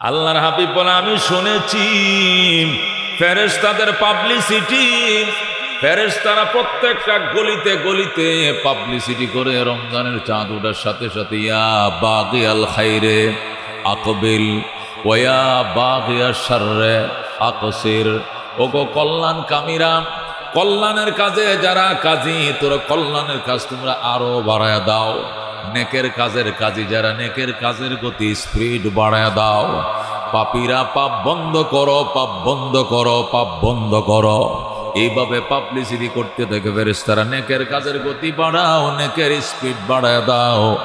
আল্লাহর হাবিব বলে, আমি শুনেছি, ফেরেশতাদের পাবলিসিটি ফেরেশতারা প্রত্যেকটা গলিতে গলিতে পাবলিসিটি করে, রমজানের চাঁদ ওঠার সাথে সাথে, ইয়া বাগি আল খাইরে আকবিল ওয়া বাগি শাররে আকসির, ওগো কল্যাণ কামিরা, কল্যাণের কাজে যারা কাজী, তোরা কল্যাণের কাজ তোমরা আরও বাড়ায় দাও। নেকের কাজের কাজে, যারা নেকের কাজের গতি স্পিড বাড়ায় দাও। পাপীরা পাপ বন্ধ করো, পাপ বন্ধ করো, পাপ বন্ধ করো। এইভাবে পাবলিসিটি করতে থাকে ফেরেস্তারা নেকের কাজের গতি বাড়াও, নেকের স্পিড বাড়ায় দাও।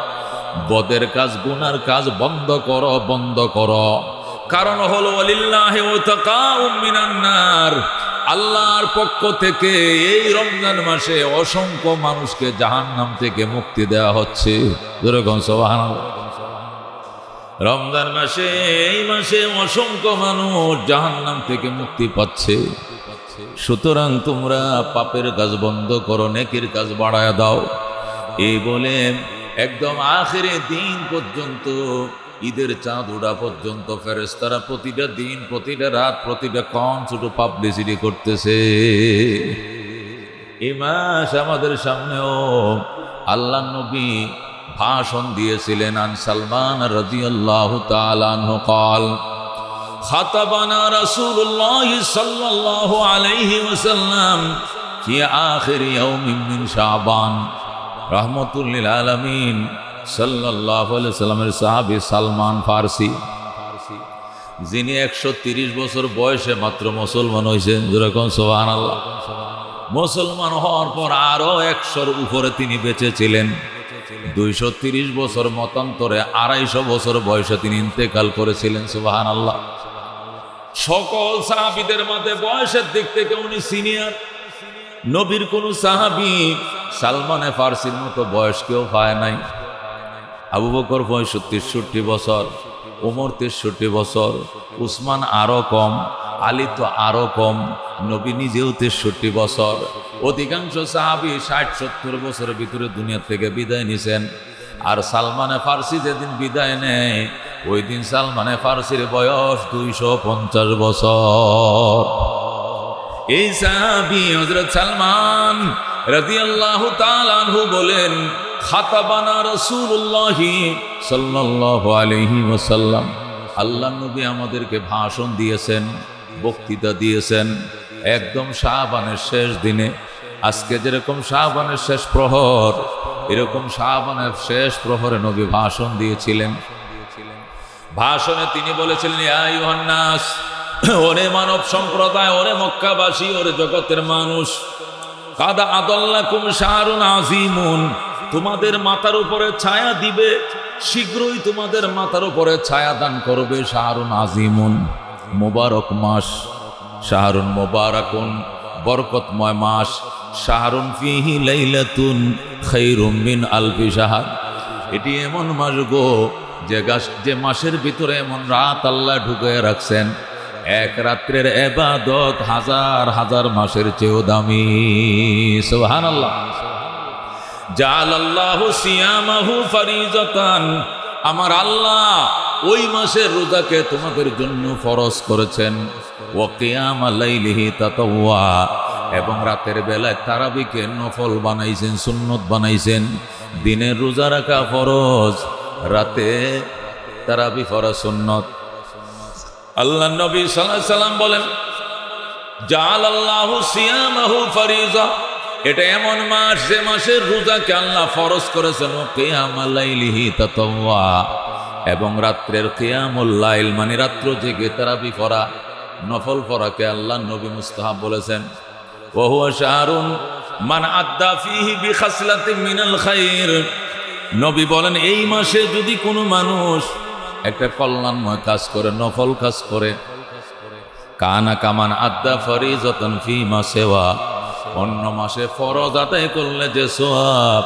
বদের কাজ, গুনার কাজ বন্ধ করো বন্ধ করো। কারণ হলো আলিল্লাহি ওয়াতাকাউম মিনান নার। আল্লাহর পক্ষ থেকে এই রমজান মাসে অসংখ্য মানুষকে জাহান্নাম থেকে মুক্তি দেওয়া হচ্ছে। রমজান মাসে, এই মাসে অসংখ্য মানুষ জাহান্নাম থেকে মুক্তি পাচ্ছে। সুতরাং তোমরা পাপের কাজ বন্ধ করো, নেকির কাজ বাড়ায় দাও। এই বলে একদম আখেরে দিন পর্যন্ত ঈদের চাঁদ ওড়া পর্যন্ত ফেরেস্তারা প্রতিটা দিন, প্রতিটা রাত, প্রতিটা কম ছোট পাবলিসিটি করতেছে। এ মাস আমাদের সামনেও আল্লাহ নবী ভাষণ দিয়েছিলেন আন সালমান রাজিয়াল্লাহ তালান কল, খাতাবানা রাসূলুল্লাহ সাল্লাল্লাহু আলাইহি ওয়াসাল্লাম কি আখির ইয়াউমিন মিন শাবান। রাহমাতুল লিল আলামিন সাল্লাহ সাল্লামের সাহাবি সালমান ফার্সি, যিনি একশো বছর বয়সে মাত্র মুসলমান হয়েছেন। যেরকম সোহান আল্লাহ মুসলমান হওয়ার পর আরও একশোর উপরে তিনি বেঁচে ছিলেন। দুইশো তিরিশ বছর মতান্তরে আড়াইশো বছর বয়সে তিনি ইন্তেকাল করেছিলেন সুবাহান আল্লাহ সকল সাহাবিদের মধ্যে বয়সের দিক থেকে উনি সিনিয়র। নবীর কোন সাহাবি সালমানে ফার্সির মতো বয়স কেউ পায় নাই। আবু বকর পঁয়ষট্টি, তেষট্টি বছর ওমর তেষট্টি বছর, উসমান আরও কম, আলী তো আরও কম, নবী নিজেও তেষট্টি বছর। অধিকাংশ সাহাবি ষাট, সত্তর বছরের ভিতরে দুনিয়া থেকে বিদায় নিছেন। আর সালমানে ফার্সি যেদিন বিদায় নেয় ওই দিন সালমানে ফার্সির বয়স দুইশো পঞ্চাশ বছর। এই সাহাবি হযরত সালমান তাআলা আনহু বলেন খাতাবানা রাসূলুল্লাহ সাল্লাল্লাহু আলাইহি ওয়াসাল্লাম। আল্লাহ নবী আমাদেরকে ভাষণ দিয়েছেন, বক্তৃতা দিয়েছেন। একদম শাহবানের শেষ দিনে। আজকে যেরকম শাহবানের শেষ প্রহর, এরকম শাহবানের শেষ প্রহরে নবী ভাষণ দিয়েছিলেন। ভাষণে তিনি বলেছিলেন, ইয়া ইউহান্নাস ওরে মানব সম্প্রদায়, ওরে মক্কাবাসী, ওরে জগতের মানুষ, কাদা আদল্লাকুম শাহরুন আজিমুন তোমাদের মাথার উপরে ছায়া দিবে, শীঘ্রই তোমাদের মাথার উপরে ছায়া দান করবে শাহরুন আজিমুন। মোবারক মাস, শাহরুন মোবারকুন, বরকতময় মাস, শাহরুন ফিহি লাইলাতুন খাইরুম মিন আলফি শাহার। এটি এমন মাস গো, যে গাছ, যে মাসের ভিতরে এমন রাত আল্লাহ ঢুকে রাখছেন। এক রাত্রের এবাদত হাজার হাজার মাসের চেয়েও দামি। সোহান আল্লাহ আমার আল্লাহ ওই মাসের রোজাকে তোমাদের জন্য ফরজ করেছেন। এবং রাতের বেলায় তারাবিকে নফল বানাইছেন, সুন্নত বানাইছেন। দিনের রোজা রাখা ফরজ, রাতে তারাবি ফরজ, সুন্নত। আল্লাহ নবী সাল্লাল্লাহু সাল্লাম বলেন জাল আল্লাহ সিয়ামাহু ফারিজা। এটা এমন মাস যে মাসের রোজাকে আল্লাহ ফরজ করেছেন কেয়ামালাইলিহি তাতাওয়া। এবং রাত্রের কেয়ামুল লাইল মানে রাত্র জেগে তারাবি পড়া নফল পড়াকে আল্লাহ নবী মুস্তাহাব বলেছেন, ওহুয়া শাহরুন মান আদ্দা ফিহি বিখাসলাতিন মিনাল খাইর। নবী বলেন, এই মাসে যদি কোনো মানুষ একটা কল্যাণময় কাজ করে, নফল কাজ করে, কানা কামান আদ্দা ফরিজতন ফি মা মাসেওয়া অন্য মাসে ফরজ আদায় করলে যে সোয়াব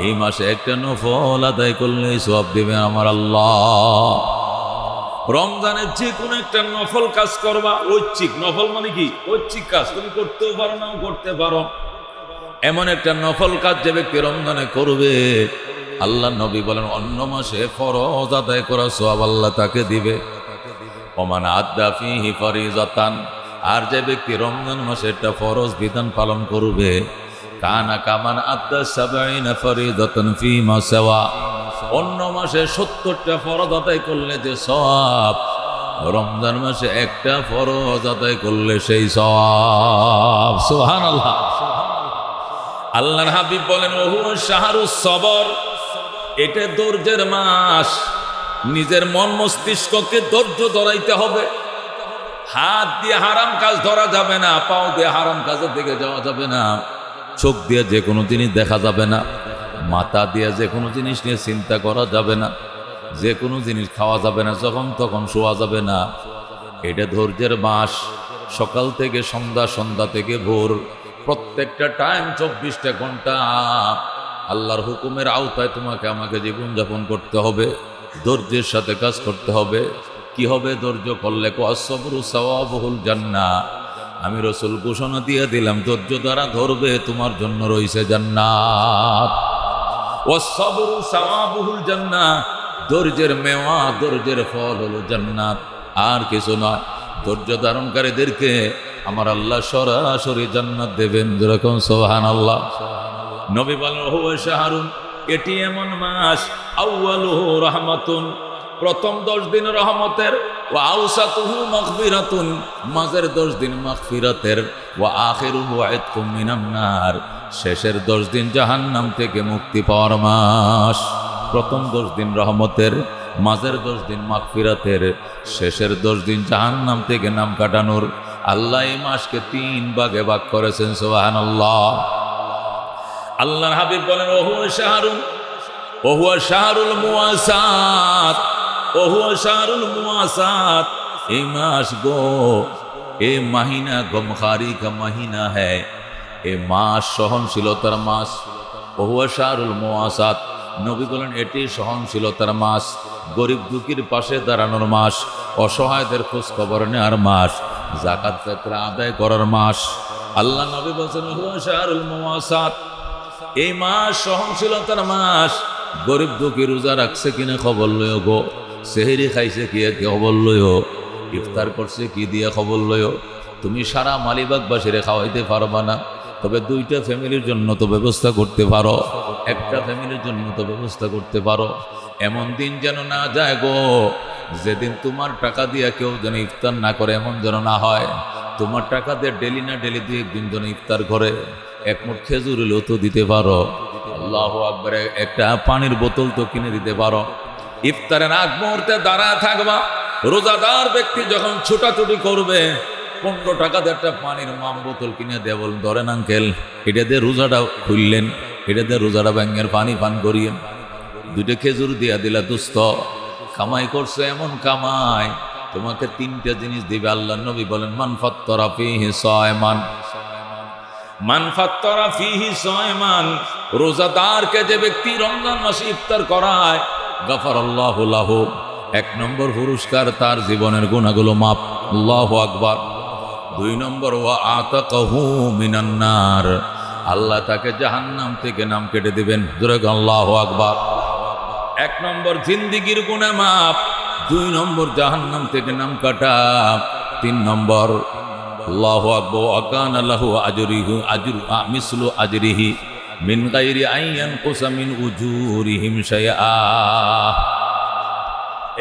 এই মাসে একটা নফল আদায় করলে সোয়াব দেবে আমার আল্লাহ। রমজানের যে কোনো একটা নফল কাজ করবা, ঐচ্ছিক। নফল মানে কি? ঐচ্ছিক কাজ। তুমি করতেও পারো নাও করতে পারো। এমন একটা নফল কাজ যে ব্যক্তি রমজানে করবে, আল্লাহ নবী বলেন, অন্য মাসে ফরজ আদায় করা সব আল্লাহ তাকে দিবে। ওমান আদা ফিহি ফরিজাতান। আর যে ব্যক্তি রমজান মাসে একটা ফরজ বিধান পালন করবে, কানা কামান আদা সাবাইনা ফরিজাতান ফি মাসাওয়া অন্য মাসে সত্তরটা ফরজ আদায় করলে যে সব রমজান মাসে একটা ফরজ আদায় করলে সেই সব সুহান আল্লাহ আল্লাহর হাবিব বলেন, ওহু শাহরু সবর। এটা ধৈর্যের মাস। নিজের মন মস্তিষ্ককে ধৈর্য ধরাইতে হবে। হাত দিয়ে হারাম কাজ ধরা যাবে না, পাও দিয়ে হারাম কাজের দিকে যাওয়া যাবে না, চোখ দিয়ে যে কোনো জিনিস দেখা যাবে না, মাথা দিয়ে যে কোনো জিনিস নিয়ে চিন্তা করা যাবে না, যে কোনো জিনিস খাওয়া যাবে না, যখন তখন শোয়া যাবে না। এটা ধৈর্যের মাস সকাল থেকে সন্ধ্যা সন্ধ্যা থেকে ভোর, প্রত্যেকটা টাইম চব্বিশটা ঘণ্টা। আল্লাহর হুকুমের আওতায় তোমাকে আমাকে জীবনযাপন করতে হবে, ধৈর্যের সাথে কাজ করতে হবে। কি হবে ধৈর্য করলে? কসবরু সওয়াবহুল জান্না। আমি রসুল ঘোষণা দিয়ে দিলাম, ধৈর্য দ্বারা ধরবে, তোমার জন্য রয়েছে জান্নাত। জান্নাত ধৈর্যের মেওয়া, ধৈর্যের ফল হলো জান্নাত। আর কিছু নয়, ধৈর্য ধারণকারীদেরকে আমার আল্লাহ সরাসরি জান্নাত দেবেন। যেরকম সোহান আল্লাহ নবী বলেন এটি এমন মাস, আউয়ালুহু রহমাতুন। প্রথম দশ দিন রহমতের ও আউসাতুহু মাগফিরাতুন, মাঝের দশ দিন মাগফিরাতের ও আখিরুহু আইতকুম মিনান শেষের দশ দিন জাহান্নাম থেকে মুক্তি পাওয়ার মাস। প্রথম দশ দিন রহমতের, মাঝের দশ দিন মাগফিরাতের, শেষের দশ দিন জাহান্নাম থেকে নাম কাটানোর। আল্লাহ এই মাসকে তিন ভাগে ভাগ করেছেন, সুবহানাল্লাহ। আল্লাহর হাবিব বলেন, ওহুয়া শাহরুন, ওহুয়া শাহরুল মুয়াসাত ওহুয়া শাহরুল এই মাস গো, এ মাহিনা মাহিনা এ মাস সহনশীলতার মাস। এটি সহনশীলতার মাস। গরিব দুঃখীর পাশে দাঁড়ানোর মাস। অসহায়দের খোঁজ খবর নেওয়ার মাস। জাকাত আদায় করার মাস। আল্লাহ নবী বলছেন এই মাস সহনশীলতার মাস। গরিব দুঃখী রোজা রাখছে কিনা খবর লয় গো। সেহেরি খাইছে কি খবর লয় ইফতার করছে কি দিয়ে খবর লয় তুমি সারা মালিবাগ মালিবাগবাসীরে খাওয়াইতে পারবা না। তবে দুইটা ফ্যামিলির জন্য তো ব্যবস্থা করতে পারো। একটা ফ্যামিলির জন্য তো ব্যবস্থা করতে পারো। এমন দিন যেন না যায় গো, যেদিন তোমার টাকা দিয়ে কেউ যেন ইফতার না করে, এমন যেন না হয়। তোমার টাকা দিয়ে ডেলি না ডেলি দিয়ে একদিন যেন ইফতার করে। এক মুঠ খেজুর হলেও তো দিতে পারো। আল্লাহ আকবরে, একটা পানির বোতল তো কিনে দিতে পারো। ইফতারের আগ মুহূর্তে দাঁড়ায় থাকবা। রোজাদার ব্যক্তি যখন ছোটাছুটি করবে, পনেরো টাকাতে একটা পানির মাম বোতল কিনে দেয় বলেন, ধরেন আঙ্কেল এটা দিয়ে রোজাটা খুললেন, এটা দিয়ে রোজাটা ব্যাঙ্গের পানি পান করিয়েন দুইটা খেজুর দিয়া দিলা দুস্থ কামাই করছ এমন কামাই, তোমাকে তিনটা জিনিস দিবে আল্লাহ নবী বলেন, মান ফত্তরা ফিহি সয়মান। মান ফাত্তরা ফিহি সয়মান। রোজাদারকে যে ব্যক্তি রমজান মাসে ইফতার করায় গাফার আল্লাহ লাহ। এক নম্বর পুরস্কার তার জীবনের গুণাগুলো মাপ। আল্লাহ আকবার। দুই নম্বর ও আতাকাহু মিনান্নার আল্লাহ তাকে জাহান্নাম থেকে নাম কেটে দিবেন। আল্লাহ আকবার। এক নম্বর, জিন্দিগির গুণে মাপ। দুই নম্বর, জাহান্নাম থেকে নাম কাটা। তিন নম্বর, আল্লাহ আকবর। আকান আল্লাহ আজরিহু আজরু মিসলু আজরিহি। মিন গাইরি আইয়ান কোসা মিন উজুরিহিম শাইআ।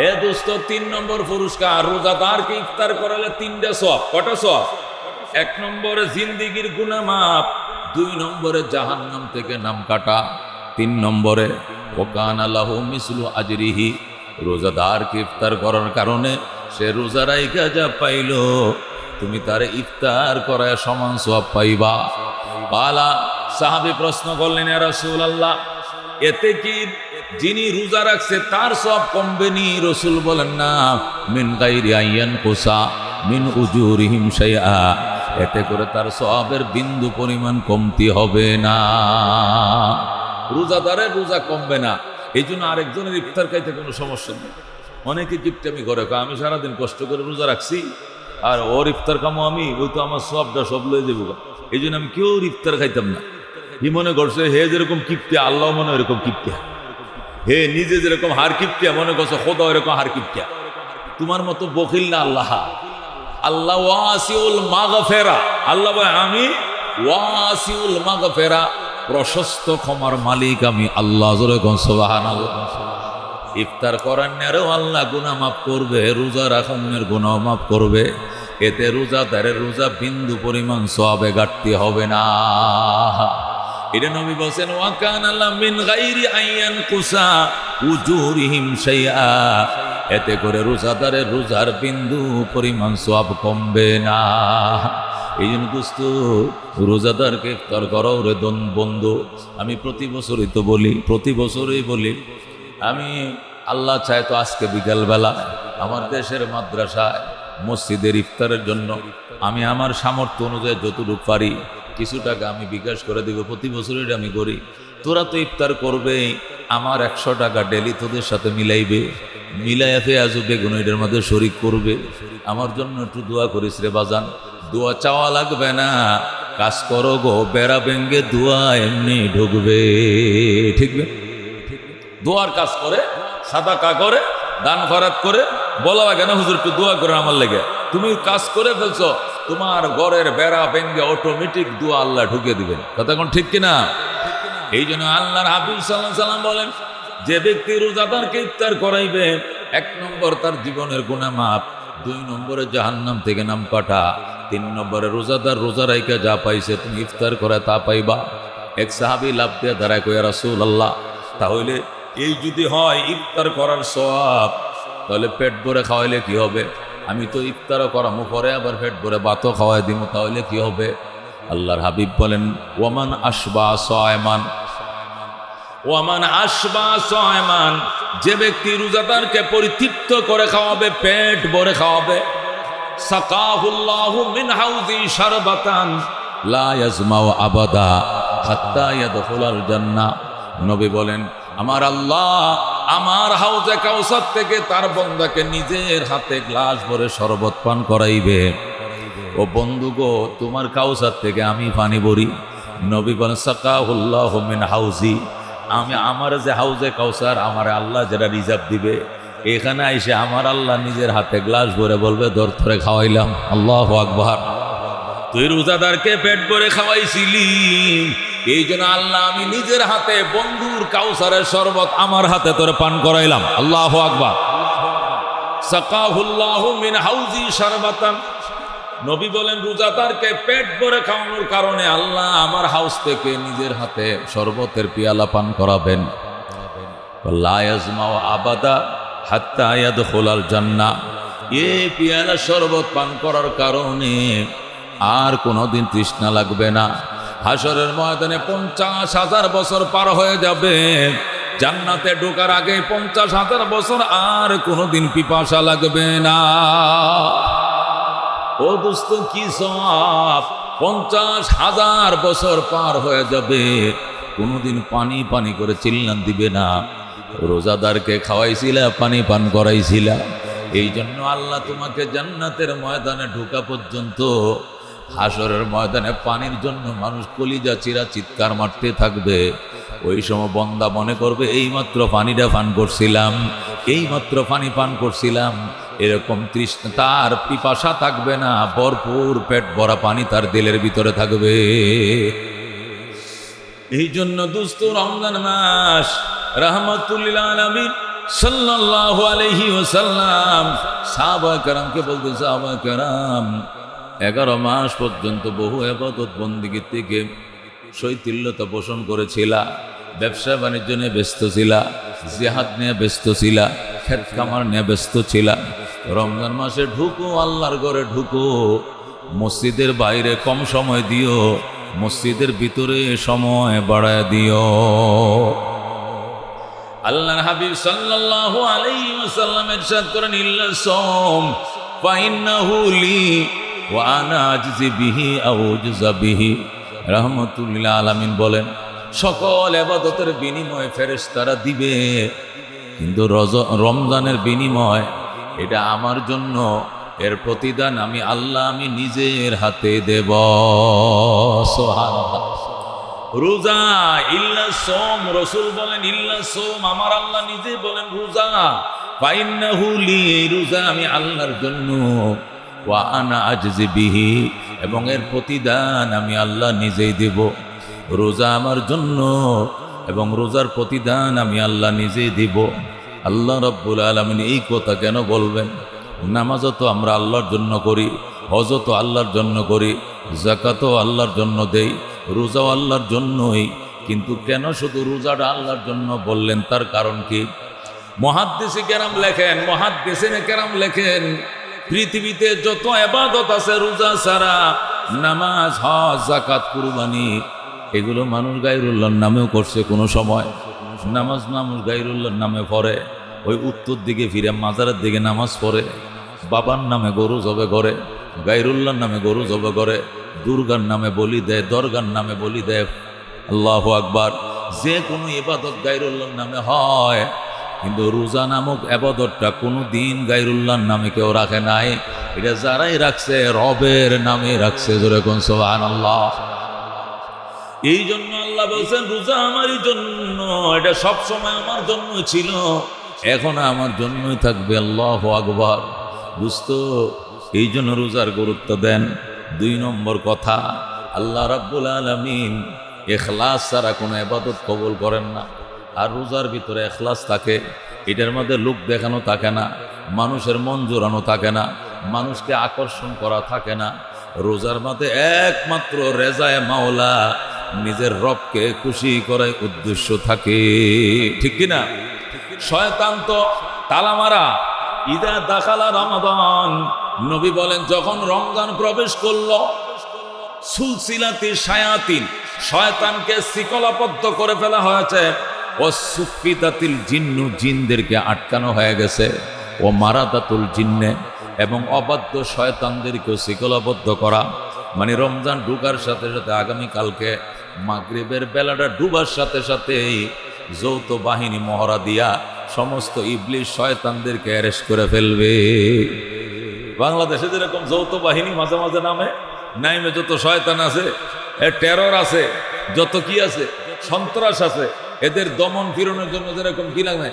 এ দোস্ত, তিন নম্বর পুরস্কার, রোজাদারকে ইফতার করালে তিনটা সব, কটা সব? এক নম্বরে জিন্দিগির গুণা মাপ দুই নম্বরে জাহান্নাম থেকে নাম কাটা, তিন নম্বরে ওকান আল্লাহ মিসলু আজরিহি, রোজাদারকে ইফতার করার কারণে সে রোজা রাইকা যা পাইল, তুমি তার ইফতার করায় সমান সব পাইবা। পালা সাহাবি প্রশ্ন করলেন রসুল আল্লাহ এতে কি যিনি রোজা রাখছে তার সব কমবে নি রসুল বলেন, না, মিন গাইরি আইয়ান কোসা মিন উজুরিহিম শাইআ, এতে করে তার সবের বিন্দু পরিমাণ কমতি হবে না। রোজাদারের রোজা কমবে না এই জন্য আরেকজনের ইফতার খাইতে কোনো সমস্যা নেই। অনেকে গিফট আমি ঘরে। আমি সারাদিন কষ্ট করে রোজা রাখছি, আর ওর ইফতার কামো আমি, ওই তো আমার সবটা সব লয়ে যাব। এই জন্য আমি কেউ ইফতার খাইতাম না। হি মনে করছে, হে যেরকম কিপ্তে আল্লাহ মনে এরকম কিপ্তে হে নিজে যেরকম হার কিপ্তিয়া, মনে করছে খোদা এরকম হার কিপ্তিয়া। তোমার মতো বকিল না আল্লাহ। আল্লাহ ওয়াসিউল মাগফেরা। আল্লাহ আমি ওয়াসিউল মাগফেরা, প্রশস্ত ক্ষমার মালিক আমি আল্লাহ। সুবহানাল্লাহ। ইফতার করার নেরও আল্লাহ গুনাহ মাফ করবে, রোজা রাখানের গুনাহ মাফ করবে। এতে রোজা রোজাদারের রোজা বিন্দু পরিমাণ সবে ঘাটতি হবে না। এটা নবী বলেন ওয়াকান আল্লাহ মিন গাইরি আইয়ান কুসা উজুরিহিম শাইআ। এতে করে রোজাদারের রোজার বিন্দু পরিমাণ সব কমবে না। এই জন্য দোস্ত, রোজাদারকে ইফতার করো রে দন বন্ধু। আমি প্রতি বছরই তো বলি, প্রতি বছরই বলি, আমি আল্লাহ চায় তো আজকে বিকালবেলা আমার দেশের মাদ্রাসায় মসজিদের ইফতারের জন্য, আমি আমার সামর্থ্য অনুযায়ী যতটুকু পারি কিছু টাকা আমি বিকাশ করে দিব, প্রতি বছর এটা আমি করি। তোরা তো ইফতার করবে আমার একশো টাকা ডেলি তোদের সাথে মিলাইবে। মিলাইয়া ফেয়াজু বেগুন এটার মধ্যে শরিক করবে। আমার জন্য একটু দোয়া করিস রে বাজান। দোয়া চাওয়া লাগবে না। কাজ করো গো, বেড়া বেঙ্গে দোয়া এমনি ঢুকবে। ঠিকবে দোয়ার কাজ করে সাদা কা করে, দান খরাত করে, বলা লাগে না হুজুর, একটু দোয়া করে আমার লেগে। তুমি কাজ করে ফেলছো তোমার ঘরের বেড়া ভেঙ্গে অটোমেটিক দোয়া আল্লাহ ঢুকে দিবেন। কথা কোন ঠিক কিনা? এই জন্য আল্লাহর হাফিজ সাল্লাহ সাল্লাম বলেন, যে ব্যক্তি রোজাদারকে ইফতার করাইবে, এক নম্বর তার জীবনের গুণা মাপ দুই নম্বরে জাহান্নাম থেকে নাম কাটা তিন নম্বরে রোজাদার রোজা রাইকা যা পাইছে তুমি ইফতার করে তা পাইবা। এক সাহাবি লাভ দিয়ে দাঁড়ায় কইয়া রাসুল আল্লাহ তাহলে এই যদি হয় ইফতার করার সব তাহলে পেট ভরে খাওয়াইলে কি হবে? আমি তো ইফতারও করামো, পরে আবার পেট ভরে ভাতও খাওয়াই দিব তাহলে কি হবে? আল্লাহর হাবিব বলেন ওমান আসবা সয়মান। ওয়ামান আসবা সয়মান, যে ব্যক্তি রোজাদারকে পরিতৃপ্ত করে খাওয়াবে, পেট ভরে খাওয়াবে। মিন হাউজি লা আবাদা নবী বলেন, আমার আল্লাহ আমার হাউজে কাউসার থেকে তার বন্দাকে নিজের হাতে গ্লাস ভরে শরবত পান করাইবে। ও বন্ধু গো, তোমার কাউসার থেকে আমি পানি ভরি। নবী বলেন, সাকাহুল্লাহ মিন হাউজি। আমি আমার যে হাউজে কাউসার, আমার আল্লাহ যেটা রিজার্ভ দিবে। এখানে এসে আমার আল্লাহ নিজের হাতে গ্লাস ভরে বলবে দর ধরে খাওয়াইলাম। আল্লাহ আকবার। তুই রোজাদারকে পেট ভরে খাওয়াইছিলি। এই জন্য আল্লাহ আমি নিজের হাতে বন্ধুর কাউসারের শরবত আমার হাতে তোরে পান করাইলাম। আল্লাহ আকবার। সাকাহুল্লাহু মিন হাউজি শারবাতান। নবী বলেন, রোজাদারকে পেট ভরে খাওয়ানোর কারণে আল্লাহ আমার হাউস থেকে নিজের হাতে শরবতের পিয়ালা পান করাবেন। আবাদা হাত্তা আয়াদ খোলাল জান্না এ পিয়ালা শরবত পান করার কারণে আর কোনোদিন তৃষ্ণা লাগবে না। হাসরের ময়দানে পঞ্চাশ হাজার বছর পার হয়ে যাবে। জান্নাতে ঢোকার আগে পঞ্চাশ হাজার বছর আর কোনোদিন পিপাসা লাগবে না। ও দোস্ত, কি সব? পঞ্চাশ হাজার বছর পার হয়ে যাবে। কোনোদিন পানি পানি করে চিল্লান দিবে না। রোজাদারকে খাওয়াইছিলা, পানি পান করাইছিলা। এই জন্য আল্লাহ তোমাকে জান্নাতের ময়দানে ঢোকা পর্যন্ত হাসরের ময়দানে পানির জন্য মানুষ কলিজা চিরা চিৎকার মারতে থাকবে। ওই সময় বন্দা মনে করবে, এইমাত্র পানিটা পান করছিলাম, এইমাত্র পানি পান করছিলাম। এরকম তৃষ্ণা তার পিপাসা থাকবে না, ভরপুর পেট ভরা পানি তার দিলের ভিতরে থাকবে। এই জন্য দুস্থ রমজান মাস রহমতুল্লাহ আলমিন সাল্লাল্লাহু আলাইহি ওয়াসাল্লাম সাহাবা কারামকে বলতে সাহাবা কারাম এগারো মাস পর্যন্ত বহু আবাদত বন্দিগি থেকে শৈথিল্যতা পোষণ করেছিলা, ব্যবসা বাণিজ্য নিয়ে ব্যস্ত ছিলা, জেহাদ নিয়ে ব্যস্ত ছিলা খেত খামার নিয়ে ব্যস্ত ছিলা। রমজান মাসে ঢুকো, আল্লাহর ঘরে ঢুকো, মসজিদের বাইরে কম সময় দিও, মসজিদের ভিতরে সময় বাড়ায় দিও। আল্লাহর হাবিব সাল্লাল্লাহু আলাইহি ওয়াসাল্লাম ইরশাদ করেন ইল্লা সাওম ফাইন্নাহু লি ওয়া আনা আজজি বিহি আও উজজা বিহি। রাহমাতুল্লিল আলামিন বলেন, সকল ইবাদতের বিনিময়ে ফেরেশতারা দিবে। কিন্তু রমজানের বিনিময়, এটা আমার জন্য, এর প্রতিদান আমি আল্লাহ আমি নিজের হাতে দেব। সুবহানাল্লাহ। রোজা ইল্লা সোম রসুল বলেন, ইল্লা সোম আমার আল্লাহ নিজে বলেন রোজা। ফাইন্নাহু লি এই রোজা আমি আল্লাহর জন্য। ওয়া আনা আজজি বিহি, এবং এর প্রতিদান আমি আল্লাহ নিজেই দেব। রোজা আমার জন্য, এবং রোজার প্রতিদান আমি আল্লাহ নিজেই দিব। আল্লাহ রব্বুল আলমিন এই কথা কেন বলবেন? নামাজও তো আমরা আল্লাহর জন্য করি, হজও তো আল্লাহর জন্য করি জাকাতও আল্লাহর জন্য দেই, রোজাও আল্লাহর জন্যই। কিন্তু কেন শুধু রোজাটা আল্লাহর জন্য বললেন? তার কারণ কি? মহাদ্দেশে কেরাম লেখেন, মহাদ্দেশে কেরাম লেখেন পৃথিবীতে যত এবাদত আছে, রোজা ছাড়া নামাজ, হজ জাকাত কুরবানি, এগুলো মানুষ গাইরুল্লাহর নামেও করছে কোনো সময়। নামাজ মানুষ গাইরুল্লাহর নামে পড়ে, ওই উত্তর দিকে ফিরে মাজারের দিকে নামাজ পড়ে, বাবার নামে গরু জবে করে গাইরুল্লাহর নামে গরু জবে করে, দুর্গার নামে বলি দেয়, দরগার নামে বলি দেয়। আল্লাহ আকবার। যে কোনো ইবাদত গাইরুল্লাহর নামে হয়। কিন্তু রোজা নামক আবাদতটা কোনো দিন গাইরুল্লাহর নামে কেউ রাখে নাই। এটা যারাই রাখছে, রবের নামে রাখছে যেরকম সোহান আল্লাহ এই জন্য আল্লাহ বলছেন, রোজা আমারই জন্য, এটা সব সময় আমার জন্য ছিল, এখন আমার জন্যই থাকবে, আল্লাহ আকবর। বুঝতো? এই জন্য রোজার গুরুত্ব দেন। দুই নম্বর কথা, আল্লাহ রাব্বুল আলমিন এখলাস ছাড়া কোনো এবাদত কবল করেন না। আর রোজার ভিতরে এখলাস থাকে, এটার মধ্যে লোক দেখানো থাকে না, মানুষের মন জোরানো থাকে না, মানুষকে আকর্ষণ করা থাকে না। রোজার মধ্যে একমাত্র রেজায় মাওলা, নিজের রবকে খুশি করার উদ্দেশ্য থাকে। ঠিক কিনা শয়তান তো তালামারা ইদা দাখালা রমাদান। নবী বলেন, যখন রমজান প্রবেশ করল, সুলসিলাতি শায়াতিন, শয়তানকে শিকলাবদ্ধ করে ফেলা হয়েছে। ও সুফিদাতিল জিন্নু জিনদেরকে আটকানো হয়ে গেছে, ও মারাদাতুল জিন্নে এবং অবাধ্য শয়তানদেরকেও শিকলাবদ্ধ করা। মানে রমজান ঢুকার সাথে সাথে আগামীকালকে মাগরিবের বেলাটা ডুবার সাথে সাথেই যৌথ বাহিনী মহড়া দিয়া সমস্ত ইবলিশ শয়তানদেরকে অ্যারেস্ট করে ফেলবে। বাংলাদেশে যেরকম যৌথ বাহিনী মাঝে মাঝে নামে, নাইমে যত শয়তান আছে টেরর আছে, যত কি আছে, সন্ত্রাস আছে এদের দমন পীড়নের জন্য যেরকম কি নামে?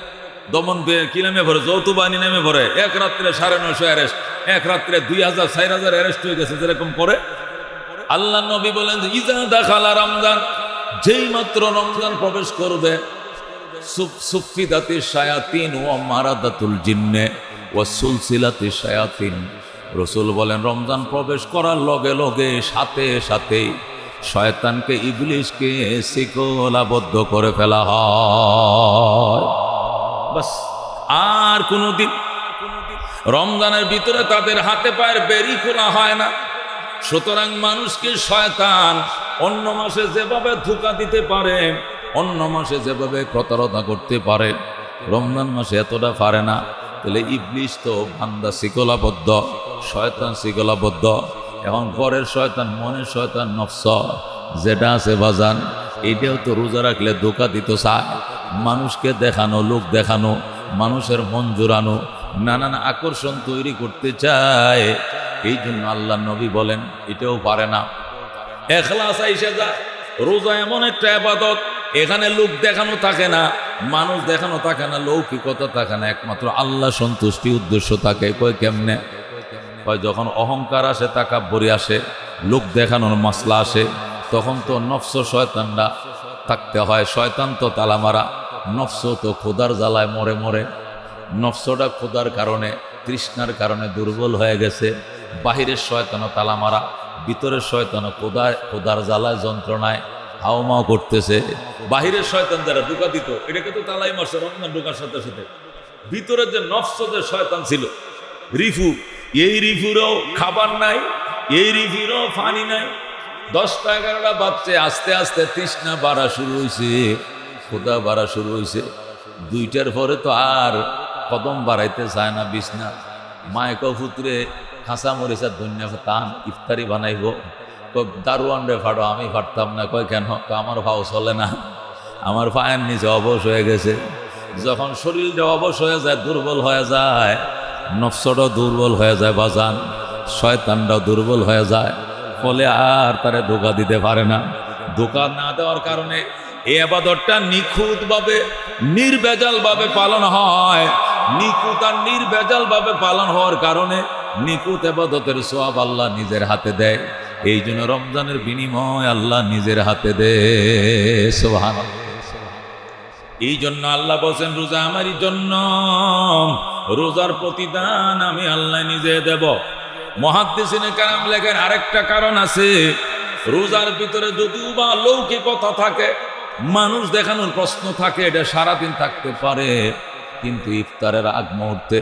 দমন পে- কি নামে ভরে? যৌথ বাহিনী নামে ভরে। এক রাত্রে সাড়ে নয়শো অ্যারেস্ট এক রাত্রে দুই হাজার, চার হাজার অ্যারেস্ট হয়ে গেছে যেরকম করে আল্লাহ নবী বলেন ইজা দেখালা রমজান যেই মাত্র রমজান প্রবেশ করবে ও জিন্নে রসুল বলেন, রমজান প্রবেশ করার লগে লগে সাথে সাথে শয়তানকে ইবলিশকে শিকলাবদ্ধ করে ফেলা হয়। বাস, আর কোনোদিন, রমজানের ভিতরে তাদের হাতে পায়ের বেরি খোলা হয় না। সুতরাং মানুষকে শয়তান অন্য মাসে যেভাবে ধোকা দিতে পারে, অন্য মাসে যেভাবে প্রতারণা করতে পারে, রমজান মাসে এতটা পারে না। তাহলে ইবলিশ তো ভান্দা শিকলাবদ্ধ, শয়তান শিকলাবদ্ধ। এখন ঘরের শয়তান, মনের শয়তান, নফস, যেটা আছে বাজান, এটাও তো রোজা রাখলে ধোকা দিত চায়। মানুষকে দেখানো, লোক দেখানো, মানুষের মন জোরানো নানান আকর্ষণ তৈরি করতে চায়। এই জন্য আল্লাহ নবী বলেন, এটাও পারে না। এখলাস রোজা এমন একটা আবাদত, এখানে লোক দেখানো থাকে না, মানুষ দেখানো থাকে না, লৌকিকতা থাকে না, একমাত্র আল্লাহ সন্তুষ্টি উদ্দেশ্য থাকে। কই কেমনে? কয় যখন অহংকার আসে, তাকাব্বরি আসে, লোক দেখানোর মাসলা আসে, তখন তো নফস শয়তানরা থাকতে হয়। শয়তান তো তালামারা, নফস তো খোদার জ্বালায় মরে মরে। নফসটা খোদার কারণে, তৃষ্ণার কারণে দুর্বল হয়ে গেছে। বাহিরের শয়তানও তালামারা, ভিতরের শয়তানও খোদার খোদার জ্বালায় যন্ত্রণায় হাওমাও করতেছে। বাহিরের শয়তান যারা ঢুকা দিত, এটাকে তো তালাই মারছে, রমজান ঢুকার সাথে সাথে। ভিতরের যে নফস যে শয়তান ছিল, রিফু এই রিফুরও খাবার নাই, এই রিফুরও পানি নাই। দশটা, এগারোটা বাচ্চা আস্তে আস্তে তৃষ্ণা বাড়া শুরু হয়েছে খোদা বাড়া শুরু হয়েছে দুইটার পরে তো আর কদম বাড়াইতে চায় না বিছনা। মায়ক ফুতরে খাঁচা মরিচা, ধন্যা টান ইফতারি বানাইব। দারুয়ান রে ফাটো আমি ফাটতাম না। কয়, কেন? আমার ভাও চলে না। আমার পায়ের নিচে অবশ হয়ে গেছে। যখন শরীরটা অবশ হয়ে যায়, দুর্বল হয়ে যায় নফসটাও দুর্বল হয়ে যায় বাজান শয়তানটাও দুর্বল হয়ে যায়। ফলে আর তারে ধোকা দিতে পারে না। ধোকা না দেওয়ার কারণে এই আবাদতটা নিখুঁতভাবে নির্বেজাল ভাবে পালন হয়। নিখুঁত আর নির্ভেজাল ভাবে পালন হওয়ার কারণে নিকুত এবাদতের সোয়াব আল্লাহ নিজের হাতে দেয়। এই জন্য রমজানের বিনিময় আল্লাহ নিজের হাতে দেয়। সোহান এই জন্য আল্লাহ বলছেন, রোজা আমারই জন্য। রোজার প্রতিদান আমি আল্লাহ নিজে দেব। মহাদ্দেশিনে কারাম লেখেন, আরেকটা কারণ আছে, রোজার ভিতরে যদিও বা লৌকিকতা থাকে, মানুষ দেখানোর প্রশ্ন থাকে, এটা সারাদিন থাকতে পারে। কিন্তু ইফতারের আগ মুহূর্তে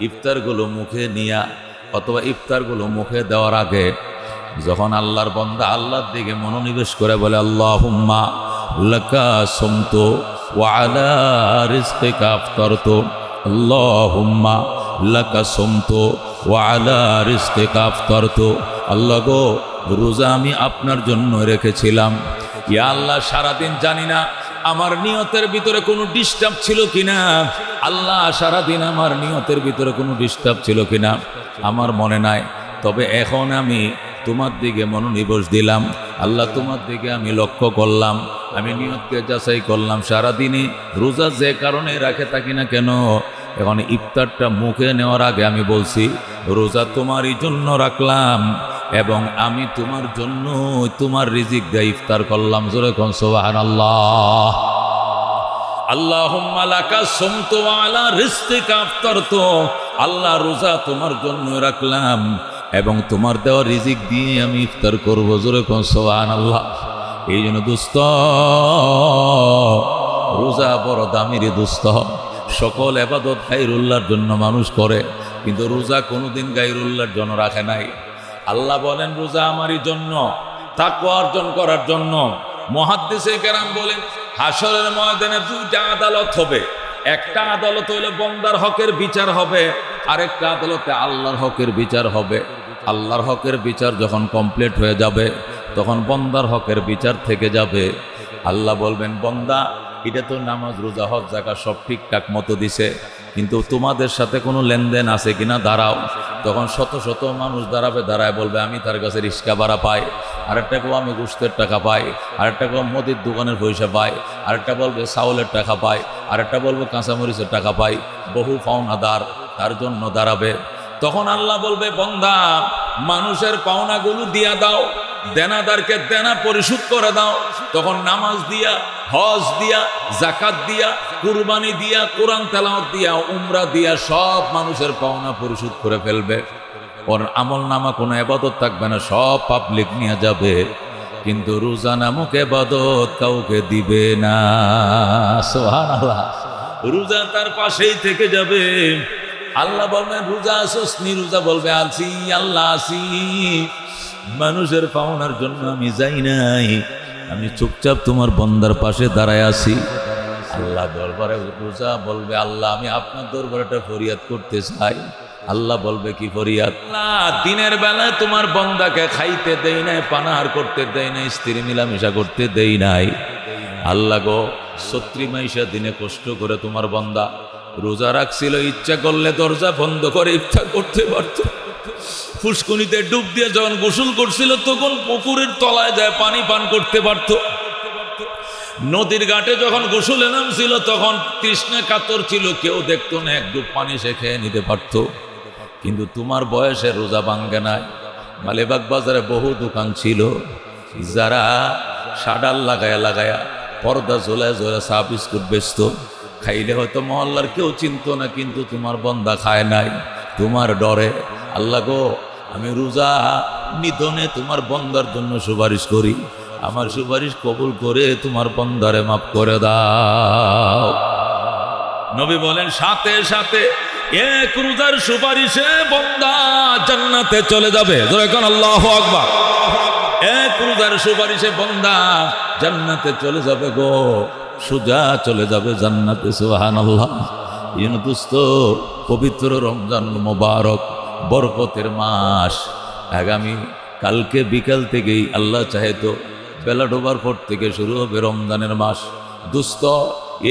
ইফতারগুলো মুখে নিয়া অথবা ইফতারগুলো মুখে দেওয়ার আগে যখন আল্লাহর বন্দা আল্লাহর দিকে মনোনিবেশ করে বলে আল্লাহ হুম্মা লাকা সমতো ওয়ালা রিস্তিকা আফতারতো। আল্লাহুম্মা লাকা সমতো ওয়ালা রিস্তিকা আফতারতো। আল্লাহ গো, রোজা আমি আপনার জন্য রেখেছিলাম। ইয়া আল্লাহ, সারাদিন জানি না আমার নিয়তের ভিতরে কোনো ডিস্টার্ব ছিল কিনা। আল্লাহ, সারাদিন আমার নিয়তের ভিতরে কোনো ডিস্টার্ব ছিল কিনা। আমার মনে নাই। তবে এখন আমি তোমার দিকে মনোনিবেশ দিলাম। আল্লাহ, তোমার দিকে আমি লক্ষ্য করলাম। আমি নিয়তকে যাচাই করলাম। সারাদিনই রোজা যে কারণে রাখে থাকি না কেন? এখন ইফতারটা মুখে নেওয়ার আগে আমি বলছি, রোজা তোমারই জন্য রাখলাম এবং আমি তোমার জন্য তোমার রিজিক দিয়ে ইফতার করলাম। জোরে কোন সোহান আল্লাহ আল্লাহ রোজা তোমার জন্য রাখলাম এবং তোমার দেওয়া রিজিক দিয়ে আমি ইফতার করব। জোরে কোন সুবহানাল্লাহ। এই জন্য দুস্থ রোজা বড় দামির দুস্থ সকল এবাদত গাইরুল্লাহর জন্য মানুষ করে, কিন্তু রোজা কোনোদিন গাইরুল্লাহর জন্য রাখে নাই। আল্লাহ বলেন, রোজা আমারই জন্য, তাকওয়া অর্জন করার জন্য। মহাদ্দেশে কেরাম বলেন হাসরের ময়দানে দুইটা আদালত হবে। একটা আদালত হইলে বন্দার হকের বিচার হবে, আরেকটা আদালতে আল্লাহর হকের বিচার হবে। আল্লাহর হকের বিচার যখন কমপ্লিট হয়ে যাবে, তখন বন্দার হকের বিচার থেকে যাবে। আল্লাহ বলবেন, বন্দা এটা তো নামাজ, রোজা, হজ জায়গা সব ঠিকঠাক মতো দিছে। কিন্তু তোমাদের সাথে কোনো লেনদেন আছে কিনা? দাঁড়াও। তখন শত শত মানুষ দাঁড়াবে, দাঁড়ায় বলবে, আমি তার কাছে রিক্সা ভাড়া পাই। আরেকটা কেউ আমি গোস্তের টাকা পাই। আরেকটা কেউ মদির দোকানের পয়সা পাই। আরেকটা বলবে, চাউলের টাকা পাই। আরেকটা বলবে, কাঁচামরিচের টাকা পাই। বহু পাওনা পাওনাদার তার জন্য দাঁড়াবে। তখন আল্লাহ বলবে, বন্দা, মানুষের পাওনাগুলো দিয়া দাও। দেনাদারকে দেনা পরিশোধ করে দাও। তখন নামাজ দিয়া, হজ দিয়া জাকাত দিয়া, কুরবানি দিয়া, কোরআন তেলাওয়াত দিয়া, উমরা দিয়া সব মানুষের পাওনা পরিশোধ করে ফেলবে। ওর আমল নামা কোনো এবাদত থাকবে না, সব পাবলিক নিয়ে যাবে। কিন্তু রোজা নামক এবাদত কাউকে দিবে না। সোহানাল্লাহ রোজা তার পাশেই থেকে যাবে। আল্লাহ বলবেন, রোজা আসোস নি রোজা বলবে আছি আল্লাহ আছি মানুষের পাওনার জন্য আমি যাই নাই। আমি চুপচাপ তোমার বন্দার পাশে দাঁড়ায় আছি। আল্লাহ দরবারে রোজা বলবে, আল্লাহ, আমি আপনার দরবারে ফরিয়াদ করতে চাই। আল্লাহ বলবে, কি ফরিয়াদ? আল্লাহ দিনের বেলায় তোমার বন্দাকে খাইতে দেই নাই, পানাহার করতে দেই নাই, স্ত্রী মিলামিশা করতে দেই নাই। আল্লাহ গো, সত্রি মাইশা দিনে কষ্ট করে তোমার বন্দা রোজা রাখছিল, ইচ্ছা করলে দরজা বন্ধ করে ইচ্ছা করতে পারত। ফুসকুনিতে ডুব দিয়ে যখন গোসল করছিল, তখন পুকুরের তলায় যায় পানি পান করতে পারত। নদীর ঘাটে যখন গোসলে নামছিল, তখন তৃষ্ণা কাতর ছিল, কেউ দেখতো না, এক ডুব পানি সে খেয়ে নিতে পারত। কিন্তু তোমার বয়সে রোজা ভাঙ্গে নাই। মালিবাগ বাজারে বহু দোকান ছিল। যারা সাডাল লাগায়া লাগায়া পর্দা ঝোলায় ঝোলা চা বিস্কুট বেচত। খাইলে হয়তো মহল্লার কেউ চিনত না, কিন্তু তোমার বন্দা খায় নাই। তোমার ডরে, আল্লাহ গো আমি রোজা নিধনে তোমার বন্দার জন্য সুপারিশ করি। আমার সুপারিশ কবুল করে তোমার বন্দারে মাফ করে দাও। নবী বলেন, সাথে সাথে এক রোজার সুপারিশে বন্দা জান্নাতে চলে যাবে। আল্লাহ আকবার। এক রোজার সুপারিশে বন্দা জান্নাতে চলে যাবে গো। সোজা চলে যাবে জান্নাতে সুহান আল্লাহ দুস্ত পবিত্র রমজান মোবারক। বরকতের মাস। আগামী কালকে বিকাল থেকেই আল্লাহ চাহে তো বেলা ডোবার পর থেকে শুরু হবে রমজানের মাস। দুস্থ,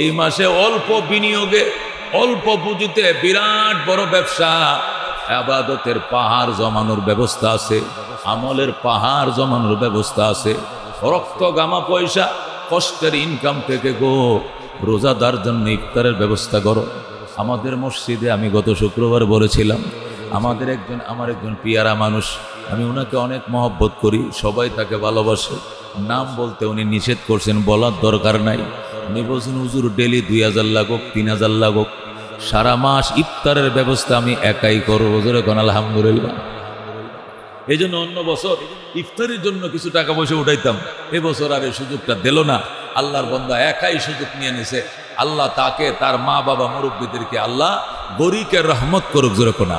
এই মাসে অল্প বিনিয়োগে, অল্প পুঁজিতে বিরাট বড় ব্যবসা। আবাদতের পাহাড় জমানোর ব্যবস্থা আছে, আমলের পাহাড় জমানোর ব্যবস্থা আছে। রক্ত গামা পয়সা, কষ্টের ইনকাম থেকে গো, রোজাদার জন্য ইফতারের ব্যবস্থা করো। আমাদের মসজিদে আমি গত শুক্রবার বলেছিলাম আমাদের একজন, আমার একজন পিয়ারা মানুষ, আমি ওনাকে অনেক মহব্বত করি, সবাই তাকে ভালোবাসে। নাম বলতে উনি নিষেধ করছেন, বলার দরকার নাই। উনি বলছেন, হুজুর, ডেলি দুই হাজার লাগুক, তিন হাজার লাগুক। সারা মাস ইফতারের ব্যবস্থা আমি একাই করব, হুজুর, এখন আলহামদুলিল্লাহ। এই জন্য অন্য বছর ইফতারির জন্য কিছু টাকা পয়সা উঠাইতাম। এবছর আর এই সুযোগটা দিল না। আল্লাহর বন্ধা একাই সুযোগ নিয়ে নিছে। আল্লাহ তাকে, তার মা বাবা মুরব্বীদেরকে আল্লাহ গরিকে রহমত করুক যেরকম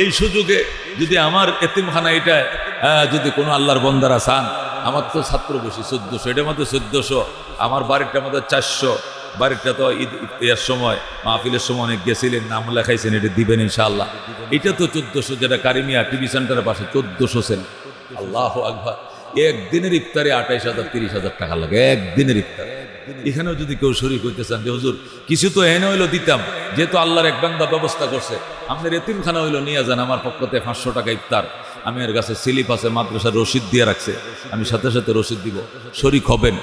এই সুযোগে যদি আমার এতিমখানা এটা আহ, যদি কোনো আল্লাহর বন্দারা চান আমার তো ছাত্র বেশি চোদ্দশো এটার মধ্যে চোদ্দশো আমার বাড়িটার মধ্যে চারশো বাড়িটা তো ঈদ ইয়ার সময় মাহফিলের সময় অনেক গেছিলেন নাম লেখাইছেন এটা দিবেন ইনশাআল্লাহ। এটা তো চোদ্দশো যেটা কারিমিয়া টিভি সেন্টারের পাশে চোদ্দশো সেন আল্লাহ আকবার। একদিনের ইফতারে আঠাইশ হাজার তিরিশ হাজার টাকা লাগে একদিনের ইফতার। এখানেও যদি কেউ শরীর করতে চান যে, হুজুর, কিছু তো এনে হইল দিতাম, যেহেতু আল্লাহর এক বান্দা ব্যবস্থা করছে, আপনার এতিমখানা হইল, নিয়ে যান, আমার পক্ষতে পাঁচশো টাকা ইফতার। আমি এর কাছে সিলিপ আছে, মাদ্রাসার রসিদ দিয়ে রাখছে, আমি সাথে সাথে রসিদ দিব। শরিক হবেন।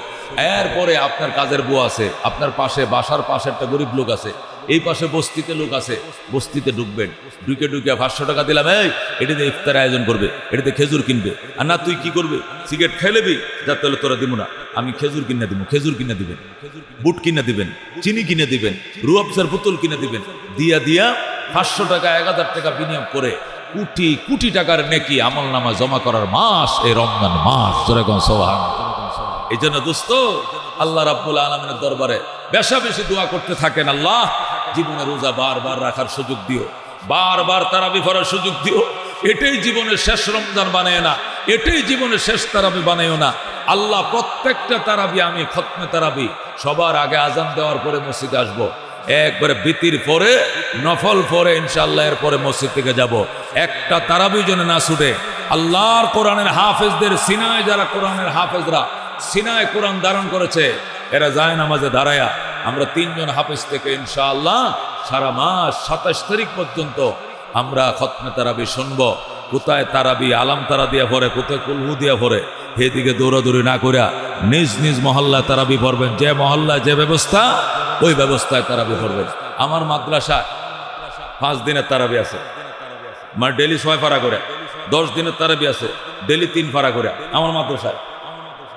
এরপরে আপনার কাজের বউ আছে, আপনার পাশে, বাসার পাশে একটা গরিব লোক আছে এই পাশে বস্তিতে লোক আছে, বস্তিতে ঢুকবেন। ঢুকে ঢুকে পাঁচশো টাকা দিলাম, এই, এটাতে ইফতার আয়োজন করবে, এটাতে খেজুর কিনবে। আর না, তুই কি করবে? সিগারেট খেলেবি যা, তাহলে তোরা দিব না। আমি খেজুর কিনে দিব খেজুর কিনে দিবেন, বুট কিনে দিবেন, চিনি কিনে দিবেন রুয়াবসার বোতল কিনে দিবেন। দিয়া দিয়া পাঁচশো টাকা, এক হাজার টাকা বিনিয়োগ করে কোটি কোটি টাকার নেকি আমল নামা জমা করার মাস, এই রমজান মাস। এই জন্য দোস্ত, আল্লাহ রাব্বুল আলমিনের দরবারে বেশা বেশি দোয়া করতে থাকেন আল্লাহ। জীবনে রোজা বারবার রাখার সুযোগ দিও। বারবার তারাবি করার সুযোগ দিও। এটাই জীবনের শেষ রমজান বানায় না। এটাই জীবনের শেষ তারাবি বানাইও না। আল্লাহ প্রত্যেকটা তারাবি আমি খতমে তারাবি। সবার আগে আজান দেওয়ার পরে মসজিদে আসব। একবারে বিতির পরে, নফল পরে ইনশাল্লাহ এর পরে মসজিদ থেকে যাব। একটা তারাবি যেন না ছুটে। আল্লাহর কোরআনের হাফেজদের সিনায়, যারা কোরআনের হাফেজরা সিনায় কোরআন ধারণ করেছে, এরা যায় নামাজে দাঁড়ায়া। আমরা তিনজন হাফেজ থেকে ইনশাআল্লাহ সারা মাস সাতাশ তারিখ পর্যন্ত আমরা খতমে তারাবি শুনব। কোথায় তারাবি? আলাম তারা দিয়া ভরে কোথায় কুলহু দিয়া ভরে? এদিকে দৌড়াদৌড়ি না করিয়া নিজ নিজ মহল্লায় তারাবি পড়বেন। যে মহল্লায় যে ব্যবস্থা ওই ব্যবস্থায় তারাবি পড়বেন। আমার মাদ্রাসায় পাঁচ দিনের তারাবি আছে। মানে ডেলি ছয় ফাড়া করে দশ দিনের তারাবি আছে ডেলি তিন ফাড়া করে। আমার মাদ্রাসায়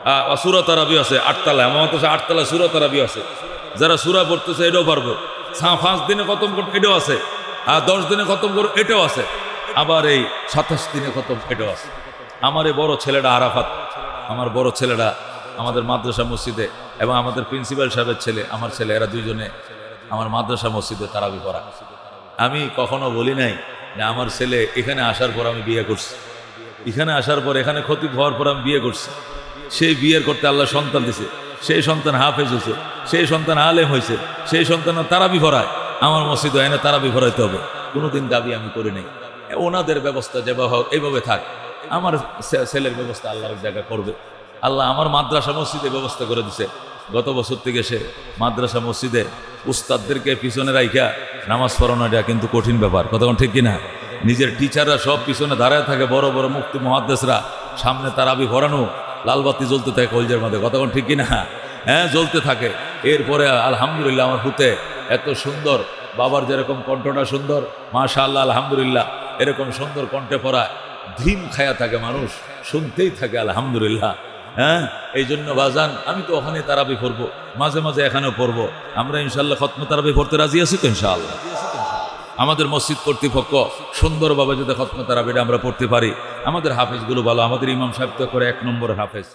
আহ, সুরা আছে আটতলা আমার মাদ্রাসায় আটতলা সুরা তারাবি আছে। যারা সুরা পড়তেছে এটাও পারব। পাঁচ দিনে খতম করতে এটাও আছে। আর দশ দিনে খতম করো, এটাও আছে। আবার এই সাতাশ দিনে খতম, এটাও আছে। আমার এই বড় ছেলেটা আরাফাত, আমার বড় ছেলেটা আমাদের মাদ্রাসা মসজিদে এবং আমাদের প্রিন্সিপাল সাহেবের ছেলে, আমার ছেলে, এরা দুইজনে আমার মাদ্রাসা মসজিদে তারাবি পড়া। আমি কখনো বলি নাই যে আমার ছেলে এখানে আসার পর আমি বিয়ে করছি। এখানে আসার পর, এখানে ক্ষতি হওয়ার পর আমি বিয়ে করছি। সেই বিয়ের করতে আল্লাহ সন্তান দিছে। সেই সন্তান হাফেজ হয়েছে, সেই সন্তান আলেম হয়েছে, সেই সন্তান তারাবি ভরায় আমার মসজিদে এনে তারাবি ভরাইতে হবে। কোনোদিন দাবি আমি করি নাই। ওনাদের ব্যবস্থা যেভাবে হোক, এইভাবে থাক। আমার ছেলের ব্যবস্থা আল্লাহর জায়গা করবে। আল্লাহ আমার মাদ্রাসা মসজিদে ব্যবস্থা করে দিছে। গত বছর থেকে সে মাদ্রাসা মসজিদে উস্তাদদেরকে পিছনে রাইখা নামাজ পড়ানোটা কিন্তু কঠিন ব্যাপার। কতক্ষণ ঠিক কিনা? নিজের টিচাররা সব পিছনে দাঁড়ায় থাকে, বড় বড় মুক্তি মহাদ্দেশরা সামনে তারাবি ভরানো লালবাতি জ্বলতে থাকে কলজের মধ্যে। কতক্ষণ ঠিক কিনা? হ্যাঁ জ্বলতে থাকে। এরপরে আলহামদুলিল্লাহ আমার হুতে এত সুন্দর, বাবার যেরকম কণ্ঠটা সুন্দর মাশা আল্লাহ আলহামদুলিল্লাহ, এরকম সুন্দর কণ্ঠে পড়ায়। ধিম খায়া থাকে মানুষ, শুনতেই থাকে, আলহামদুলিল্লাহ। হ্যাঁ এই জন্য বাজান, আমি তো ওখানে তারাবি পড়ব, মাঝে মাঝে এখানেও পড়ব। আমরা ইনশাল্লাহ খতম তারাবি পড়তে রাজি আছি তো ইনশাআল্লাহ। আমাদের মসজিদ কর্তৃপক্ষ সুন্দরভাবে যদি খতম তারাবিটা আমরা পড়তে পারি। আমাদের হাফেজগুলো ভালো, আমাদের ইমাম সাহেব তো করে এক নম্বর হাফেজ।